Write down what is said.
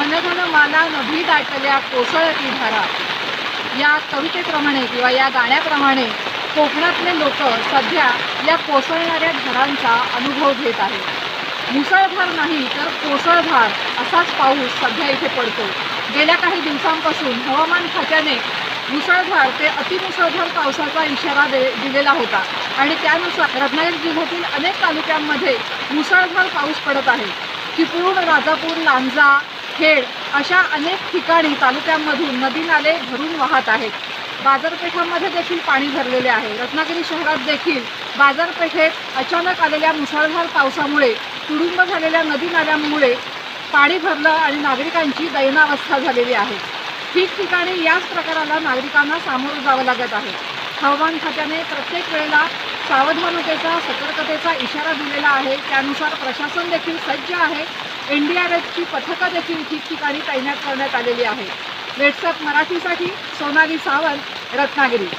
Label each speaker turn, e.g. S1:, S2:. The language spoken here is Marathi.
S1: घनघन माला नभी दाटल्या कोसळती धारा. या कवितेप्रमाणे किंवा या गाण्याप्रमाणे कोकणातले लोक सध्या या कोसळणाऱ्या धारांचा अनुभव घेत आहेत. मुसळधार नाही तर कोसळधार असाच पाऊस सध्या इथे पडतो. गेल्या काही दिवसांपासून हवामान खात्याने मुसळधार ते अतिमुसळधार पावसाचा इशारा दे दिलेला होता आणि त्यानुसार रत्नागिरी जिल्ह्यातील अनेक तालुक्यांमध्ये मुसळधार पाऊस पडत आहे. चिपळूण राजापूर लांजा खेड अशा अनेक ठिकाणी तालुक्यांमधून नदी नाले भरून वाहत आहेत. बाजारपेठांमध्ये देखील पाणी भरलेले आहे. रत्नागिरी शहरात देखील बाजारपेठेत अचानक आलेल्या मुसळधार पावसामुळे तुडुंब झालेल्या नदी नाल्यांमुळे पाणी भरलं आणि नागरिकांची दयनावस्था झालेली आहे. ठिकठिकाणी याच प्रकाराला नागरिकांना सामोरं जावं लागत आहे. हवामान खात्याने प्रत्येक वेळेला सावधानतेचा सतर्कतेचा इशारा दिलेला आहे. त्यानुसार प्रशासन देखील सज्ज आहे. एन डी आर एफची पथकं देखील ठिकठिकाणी तैनात करण्यात आलेली आहे व्हॉट्सअप मराठीसाठी सोनाली सावंत रत्नागिरी.